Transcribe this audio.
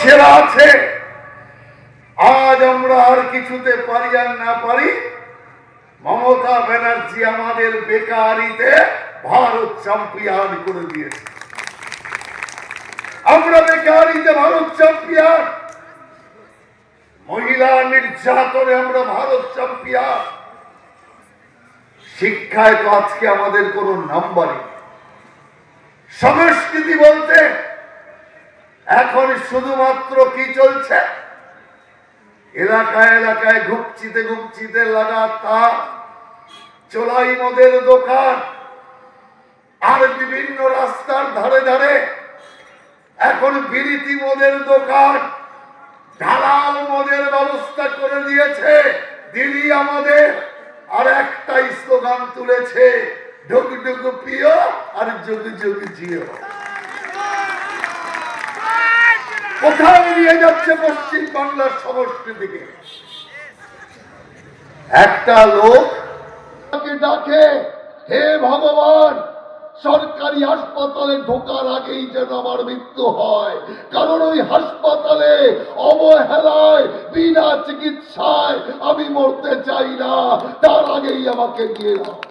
সেরা আছে। আজ আমরা আর কিছুতে পারি আর না পারি। মমতা ব্যানার্জি আমাদের বেকারিতে ভারত চ্যাম্পিয়ন করে দিয়েছে। আমরা বেকারিতে ভারত চ্যাম্পিয়ন। মহিলা নির্যাতনে আমরা ভারত চ্যাম্পিয়ন। শিক্ষায় তো আজকে আমাদের কোনো নাম্বারই সংস্কৃতি বলতে এখন শুধুমাত্র কি চলছে? এলাকায় এলাকায় ঘুপচিতে ঘুপচিতে লাগাতার চোলাই মদের দোকান। আর বিভিন্ন রাস্তার ধারে ধারে এখন বিরিতি মদের দোকান। ঢালাল মদের ব্যবস্থা করে দিয়েছে দিদি আমাদের। আর একটাই স্লোগান তুলেছে, ঢুক ঢুক পিও আর যুগ যুগ জিও। কোথায় নিয়ে যাচ্ছে পশ্চিম বাংলার সংস্কৃতিকে একটা লোক ডাকে, হে ভগবান, সরকারি হাসপাতালে ঢোকার আগেই যেন আমার মৃত্যু হয়। কারণ ওই হাসপাতালে অবহেলায়, বিনা চিকিৎসায় আমি মরতে চাই না। তার আগেই আমাকে নিয়ে নাও